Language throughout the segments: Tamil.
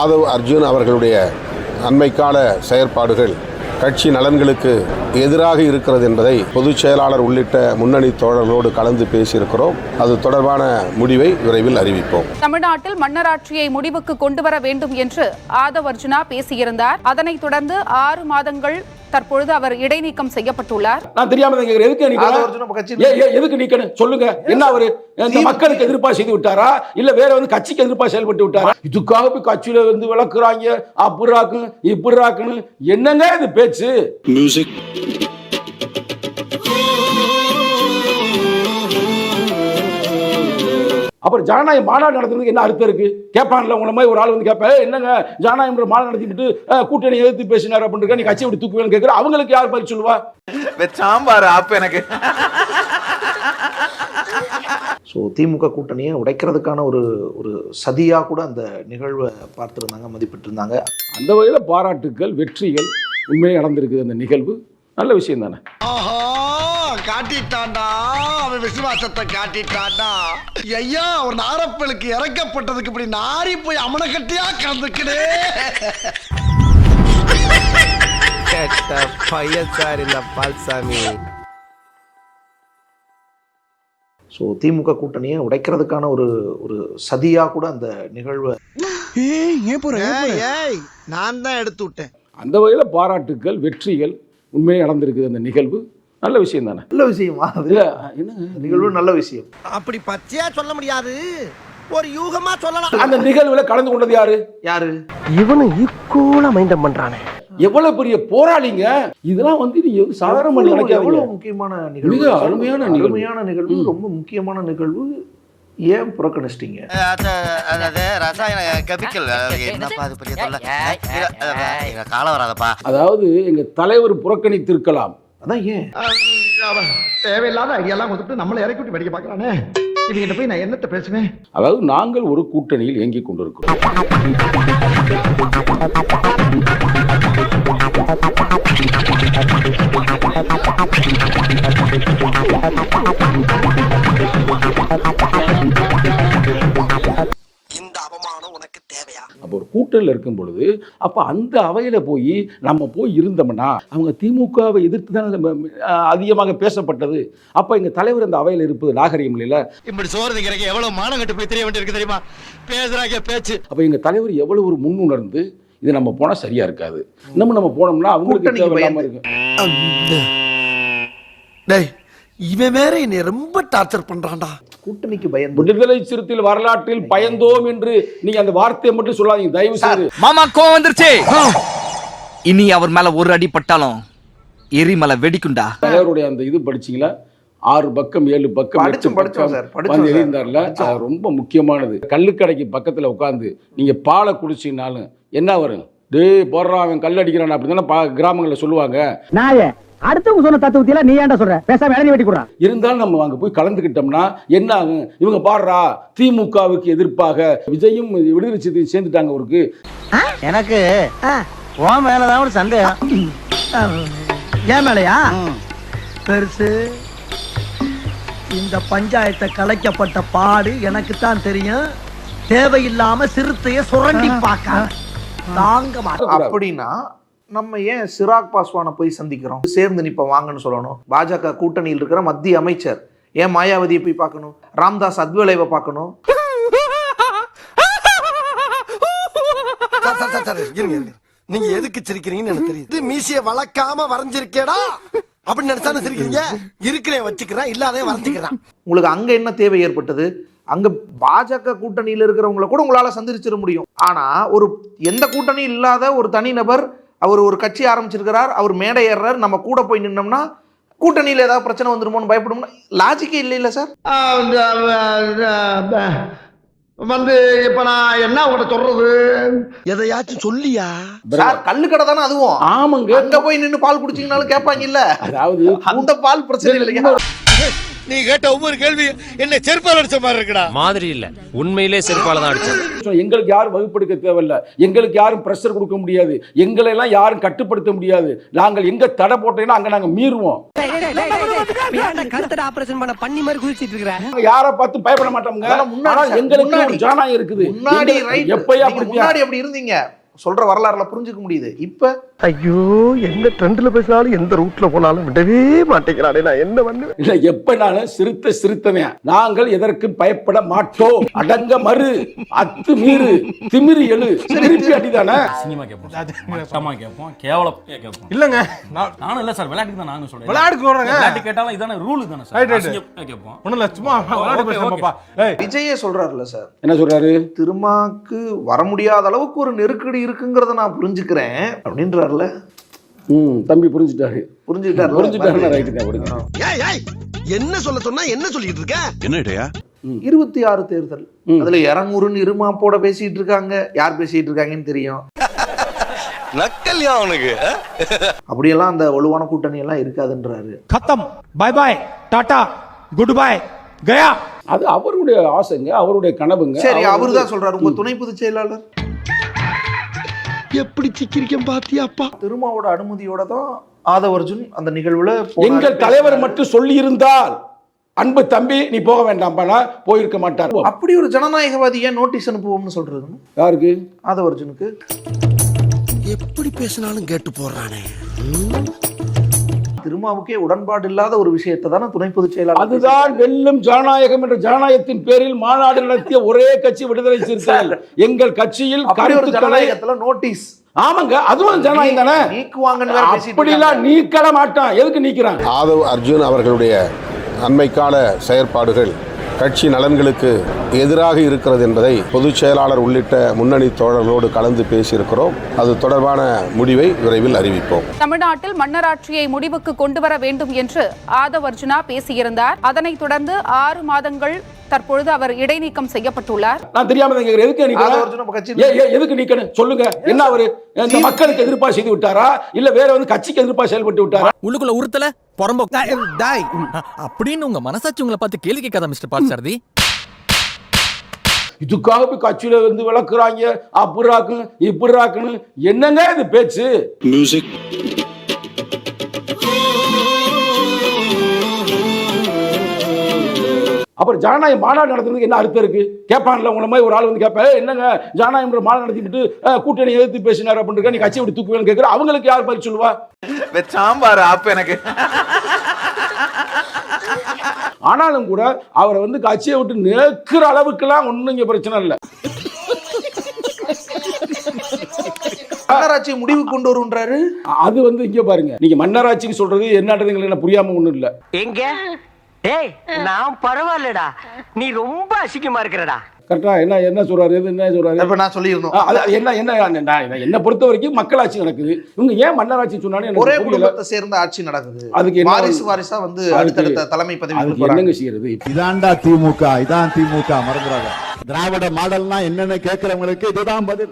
ஆதவ் அர்ஜுன் அவர்களுடைய அண்மைக்கால செயற்பாடுகள் கட்சி நலன்களுக்கு எதிராக இருக்கிறது என்பதை பொதுச் செயலாளர் உள்ளிட்ட முன்னணி தோழர்களோடு கலந்து பேசியிருக்கிறோம். அது தொடர்பான முடிவை விரைவில் அறிவிப்போம். தமிழ்நாட்டில் மன்னராட்சியை முடிவுக்கு கொண்டு வர வேண்டும் என்று ஆதவ் அர்ஜுனா பேசியிருந்தார். அதனைத் தொடர்ந்து ஆறு மாதங்கள் தற்பொழுது அவர் இடைநீக்கம் செய்யப்பட்டுள்ளார். நான் தெரியாம தான் கேக்குறேன். எதுக்கு நீக்கணும் எதுக்கு நீக்கணும் சொல்லுங்க. என்ன அவரு? மக்களுக்கு எதிர்ப்பா செய்து விட்டாரா? இல்ல வேற வந்து கட்சிக்கு எதிர்ப்பா செயல்பட்டு விட்டாரா? இதுக்காக போய் கட்சியில வந்து விளக்குறாங்க. அப்படிராக்கு இப்படிராக்குன்னு என்னங்க இது பேச்சு? அப்புறம் ஜனநாயக மாநாடு நடத்துறதுக்கு என்ன அர்த்தம் இருக்கு? கேட்பான்ல உங்களை மாதிரி ஒரு ஆள் வந்து கேட்பேன் "ஏய், என்னங்க? ஜனநாயகம் மாநாடு நடத்திட்டு கூட்டணி எதிர்த்து பேசினார் அப்படின்னு நீ கட்சி விட்டு தூக்குவேன்னு கேட்கிற அவங்களுக்கு யார் பதில் சொல்லுவா? சாம்பார் ஆப் எனக்கு. ஸோ திமுக கூட்டணியை உடைக்கிறதுக்கான ஒரு ஒரு சதியாக கூட அந்த நிகழ்வை பார்த்துருந்தாங்க மதிப்பிட்டிருந்தாங்க. அந்த வகையில பாராட்டுக்கள் வெற்றிகள் உண்மையாக நடந்திருக்குது அந்த நிகழ்வு. நல்ல விஷயம் தானே? ஆஹா காட்டிட்டான்டா. அவன் விசுவாசத்தை காட்டிட்டான்டா. ஐயா ஒரு நாரப்பலுக்கு இறக்கப்பட்டதுக்கு இப்படி நாரி போய் அமனக்கட்டியா கலந்துக்கிடே கெட்ட பையன் சார் இந்த பால்சாமி. ஸோ திமுக கூட்டணியை உடைக்கிறதுக்கான ஒரு ஒரு சதியாக கூட அந்த நிகழ்வை நான் தான் எடுத்து விட்டேன். அந்த வகையில பாராட்டுக்கள் வெற்றிகள் உண்மையாக நடந்திருக்குது அந்த நிகழ்வு. நல்ல விஷயம் தானே? நல்ல விஷயமா அது? இல்ல என்னங்க? நிகழ்வு நல்ல விஷயம். அப்படி பச்சையா சொல்ல முடியாது. ஒரு யூகமா சொல்லலாம். அந்த நிகழ்வுல கலந்து கொண்டது யாரு? யாரு? இவனும் ஈக்குவலா மைண்டம் பண்றானே. எவ்வளவு பெரிய போராளிங்க? இதெல்லாம் வந்து நீங்க வந்து சாதாரண எவ்வளவு- முக்கியமான நிகழ்வு? மிக அருமையான நிகழ்வு. அருமையான நிகழ்வு. ரொம்ப முக்கியமான நிகழ்வு. ஏன் புறக்கணிச்சிட்டீங்க? அதாவது ரசாயன கெமிக்கல். என்னப்பா அது பெரிய தொல்லை? காலம் வராதப்பா. அதாவது எங்க தலைவர் புறக்கணித்திருக்கலாம். அதான் ஏன்? தேவையில்லாத ஐடியாலாம் கொடுத்துட்டு நம்மளை இறக்கி விட்டு படிக்க பார்க்கறானே இவங்கிட்ட போய் நான் என்னத்த பேசுவேன்? அதாவது நாங்கள் ஒரு கூட்டணியில் இயங்கிக் கொண்டிருக்கிறோம். இந்த கூட்டணியில் இருக்கும் பொழுது அப்போ அந்த அவையில போய் நம்ம போய் இருந்தோம்னா அவங்க திமுகவை எதிர்த்து தானே அதிகமாக பேசப்பட்டது. அப்போ எங்க தலைவர் அந்த அவையில் இருப்பது நாகரிகம் இல்லைல்ல? இப்படி சோறு திங்கிறக்கு எவ்வளவு மானம் கட்டு போய் தெரிய வேண்டியிருக்கு தெரியுமா? பேசுறாங்க பேச்சு. அப்போ எங்க தலைவர் எவ்வளவு ஒரு முன்னுணர்ந்து இது நம்ம போனா சரியா இருக்காது. இன்னமும் நம்ம போனோம்னா அவங்களுக்கு கூட்டணிக்கு தேவையில்லாம பயந்து. இருக்கும். டேய் இவன் வேற என்னை ரொம்ப டார்ச்சர் பண்றான்டா. கூட்டணிக்கு பயந்து விடுதலை சிறுத்தைகள் வரலாற்றில் பயந்தோம் என்று நீங்க அந்த வார்த்தையை மட்டும் சொல்லாதீங்க. தயவு செய்து. மாமா கோவம் வந்துருச்சு. இனி அவர் மேல ஒரு அடி பட்டாலும் எரிமலை வெடிக்குண்டா தலைவருடைய அந்த இது படிச்சீங்களா? ஆறு பக்கம் ஏழு பக்கம் படிச்சோம், படிச்சோம் சார், படிச்சோம். எழுந்தார்ல அது ரொம்ப முக்கியமானது. கள்ளுக்கடைக்கு பக்கத்துல உட்காந்து நீங்க பாலை குடிச்சீங்கனாலும் என்ன வரும்? டேய் போடுறான் அவன் கல் அடிக்கிறான் அப்படி தானே கிராமங்கள்ல சொல்லுவாங்க. நாயே அடுத்தவங்க சொன்ன தத்துவத்தில நீ ஏன்டா சொல்ற? பேசாம இளநீ வெட்டி கொடுறான் இருந்தாலும் நம்ம அங்க போய் கலந்துக்கிட்டோம்னா என்ன ஆகும்? இவங்க பாடுறா திமுகவுக்கு எதிர்ப்பாக விஜயும் விடுதலை சிறுத்தையும் சேர்ந்துட்டாங்க அவருக்கு எனக்கு உன் மேலதான் ஒரு சந்தேகம். ஏன் மேலையா? பெருசு இந்த பஞ்சாயத்தை கலைக்கப்பட்ட பாடு எனக்கு தான் தெரியும். தேவையில்லாம சிறுத்தைய சுரண்டி பார்க்க தாங்க மாட்டேன். அப்படின்னா நம்ம ஏன் சிராக் பாஸ்வானை போய் சந்திக்கிறோம்? சேர்ந்து நிப்ப வாங்கன்னு சொல்லணும். பாஜக கூட்டணியில் இருக்கிற மத்திய அமைச்சர் ஏன் மாயாவதியை போய் பார்க்கணும்? ராம்தாஸ் அத்வலேவை பார்க்கணும். நீங்க எதுக்கு சிரிக்கிறீங்கன்னு எனக்கு தெரியுது. மீசைய வளர்க்காம வரைஞ்சிருக்கேடா அப்படின்னு நினைச்சானு சிரிக்கிறீங்க. இருக்கிறேன் வச்சுக்கிறேன் இல்லாதே வரைஞ்சுக்கிறேன். உங்களுக்கு அங்க என்ன தேவை ஏற்பட்டது? அங்க பாஜக கூட்டணியில் இருக்கிறவங்கள கூட உங்களால சந்திச்சிட முடியும். ஆனா ஒரு எந்த கூட்டணியும் இல்லாத ஒரு தனிநபர் அவர் ஒரு கட்சி ஆரம்பிச்சிருக்கிறார் அவர் மேடை ஏறுறார் நம்ம கூட போய் நின்னோம்னா கூட்டணியில் ஏதாவது பிரச்சனை வந்துருமோன்னு பயப்படும்னா லாஜிக்கே இல்லை இல்லை சார் வந்து இப்ப நான் என்ன உங்கள்ட்ட சொல்றது? எதையாச்சும் சொல்லியா? சார் கல்லு கடை தானே அதுவும். ஆமாங்க. அங்க போய் நின்னு பால் குடிச்சீங்கனாலும் கேட்பாங்க இல்ல. அதாவது அந்த பால் பிரச்சனை இல்லையா நீ கேட்ட ஒவ்வொரு கேள்வி என்ன செருப்பால் அடிச்ச மாதிரி இருக்குடா. மாதிரி இல்ல. உண்மையிலே செருப்பால தான் அடிச்சது. எங்களுக்கு யாரும் வகுப்படுத்த தேவையில்ல. எங்களுக்கு யாரும் பிரஷர் கொடுக்க முடியாது. எங்களை எல்லாம் யாரும் கட்டுப்படுத்த முடியாது. நாங்கள் எங்க தடை போட்டீங்கன்னா அங்க நாங்க மீறுவோம். ஆபரேஷன் பண்ண பண்ணி மாதிரி குதிச்சிட்டு இருக்கிற. நாங்க யாரை பார்த்து பயப்பட மாட்டோம்ங்க. எங்களுக்கு ஜனநாயகம் இருக்குது. முன்னாடி எப்பயா முன்னாடி அப்படி இருந்தீங்க? சொல்ற வரலாறுல புரிஞ்சுக்க முடியுது. இப்ப ஐயோ எந்த ட்ரெண்ட்ல பேசினாலும் எந்த ரூட்ல போனாலும் விடவே மாட்டேங்கிறானே நான் என்ன பண்ணுவேன்? இல்ல எப்பனாலும் சிறுத்த சிறுத்தவன் நாங்கள் எதற்கும் பயப்பட மாட்டோம். அடங்க மறு. அத்து மீறு. திமிரு எழு. திருப்பி அடிதானே? சினிமா கேட்போம் மட்டமா கேட்போம் கேவலம் கேட்போம் இல்லங்க. நானும் இல்ல சார். விளையாட்டுக்கு தான் நானும் சொல்றேன். விளையாட்டுக்கு. விளையாட்டு கேட்டாலும் இதான ரூல் தானே சார். கேட்போம் ஒண்ணும் இல்ல சும்மா விளையாட்டு பேசுறப்பா விஜயே சொல்றாருல்ல சார். என்ன சொல்றாரு? திருமாக்கு வர முடியாத அளவுக்கு ஒரு நெருக்கடி இருக்குங்கிறத நான் புரிஞ்சுக்கிறேன் அப்படின்றாருல ம் தம்பி புரிஞ்சுட்டாரு. ரைட்டு ஏய் ஏய் என்ன சொல்ல சொன்னா என்ன சொல்லிட்டு இருக்க? இருபத்தி ஆறு தேர்தல். அதுல இரநூறுன்னு இருமாப்போட பேசிட்டு இருக்காங்க. யார் பேசிட்டு இருக்காங்கன்னு தெரியும். நக்கல்யா அவனுக்கு அப்படியெல்லாம் அந்த வலுவான கூட்டணி எல்லாம் இருக்காதுன்றாரு. கத்தம். Bye bye tata good bye Gaya அது அவருடைய ஆசைங்க அவருடைய கனவுங்க சரி அவர் அவரு தான் சொல்றாரு. உங்க துணை பொதுச் செயலாளர்? எப்படி சிக்கிரிக்கம் பாத்தியாப்பா? திருமாவோட அனுமதியோட தான் ஆதவ அர்ஜுன் அந்த நிகழ்வுல எங்கள் தலைவர். மட்டும் சொல்லி இருந்தால் அன்பு தம்பி நீ போக வேண்டாம்ப்பானா போயிருக்க மாட்டார். அப்படி ஒரு ஜனநாயகவாதி ஏன் நோட்டீஸ் அனுப்புவோம்னு சொல்றது யாருக்கு? ஆதவ அர்ஜுனுக்கு எப்படி பேசினாலும் கேட்டு போடுறானே. திருமாவுக்கே உடன்பாடு இல்லாத ஒரு விஷயத்தை தானே துணை பொதுச் செயலாளர் அதுதான் வெல்லும் ஜனநாயகம் என்ற ஜனநாயகத்தின் பேரில் மாநாடு நடத்திய ஒரே கட்சி விடுதலை சிறுத்தைகள். எங்கள் கட்சியில் ஜனநாயகத்துல நோட்டீஸ் ஆமாங்க அதுவும் ஜனநாயகம் தானே? நீக்குவாங்கன்னு அப்படிலாம் இருக்காங்க. நீக்கட மாட்டான். எதுக்கு நீக்கிறான்? ஆதவ் அர்ஜுன் அவர்களுடைய அண்மைக்கால செயற்பாடுகள் கட்சி நலன்களுக்கு எதிராக இருக்கிறது என்பதை பொதுச் செயலாளர் உள்ளிட்ட முன்னணி தோழர்களோடு கலந்து பேசியிருக்கிறோம். அது தொடர்பான முடிவை விரைவில் அறிவிப்போம். தமிழ்நாட்டில் மன்னராட்சியை முடிவுக்கு கொண்டு வர வேண்டும் என்று ஆதவர்ஜுனா பேசியிருந்தார். அதனைத் தொடர்ந்து ஆறு மாதங்கள் தற்பொழுது அவர் இடைநீக்கம் செய்யப்பட்டுள்ளார். நான் தெரியாம தான் கேக்குறேன். எதுக்கு நீக்கணும் எதுக்கு நீக்கணும் சொல்லுங்க. என்ன அவரு? இந்த மக்களுக்கு எதிர்ப்பா செய்து விட்டாரா? இல்ல வேற வந்து கட்சிக்கு எதிர்ப்பா செயல்பட்டு விட்டாரா? உள்ளுக்குள்ள உறுத்தல பொறம்போ டாய் அப்படின்னு உங்க மனசாட்சி உங்களை பார்த்து கேள்வி கேட்காத மிஸ்டர் பாட்சாரதி. இதுக்காக போய் கட்சியில வந்து விளக்குறாங்க. அப்படிராக்கு இப்படிராக்குன்னு என்னங்க இது பேச்சு? அப்புறம் ஜனநாயக மாநாடு நடத்துறதுக்கு என்ன அர்த்தம் இருக்கு? கேட்பான்ல உங்களை மாதிரி ஒரு ஆள் வந்து கேட்பேன் "ஏய், என்னங்க? ஜனநாயகம் மாநாடு நடத்திட்டு கூட்டணி எதிர்த்து பேசினார் அப்படின்னு நீ கட்சி விட்டு தூக்குவேன்னு கேட்குற அவங்களுக்கு யார் பதில் சொல்லுவா? சாம்பார் அப்ப எனக்கு. ஆனாலும் கூட அவரை வந்து கட்சியை விட்டு நேக்குற அளவுக்குலாம் ஒன்றும் இங்க பிரச்சனை இல்லை. மன்னராட்சி முடிவு கொண்டு வருன்றாரு அது வந்து இங்க பாருங்க நீங்க மன்னராட்சிக்கு சொல்றது என்னன்றது எங்களுக்கு என்ன புரியாம ஒண்ணும் இல்ல. எங்க? டேய் நான் பரவாயில்லடா. நீ ரொம்ப அசிங்கமா இருக்கிறடா. கரெக்டா என்ன என்ன சொல்றாரு இது என்ன சொல்றாரு? இப்ப நான் அது என்ன என்ன என்ன பொறுத்த வரைக்கும் மக்களாட்சி நடக்குது. இவங்க ஏன் மன்னராட்சி சொன்னாலும் ஒரே குடும்பத்தை சேர்ந்த ஆட்சி நடக்குது. அதுக்கு வாரிசு வாரிசா வந்து அடுத்தடுத்த தலைமை பதவி அதுக்கு என்னங்க செய்யறது? இதான்டா திமுக இதான் திமுக மறந்துடாத. திராவிட மாடல்னா என்னன்னு கேட்கிறவங்களுக்கு இதுதான் பதில்.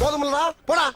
போதுமில்லடா போடா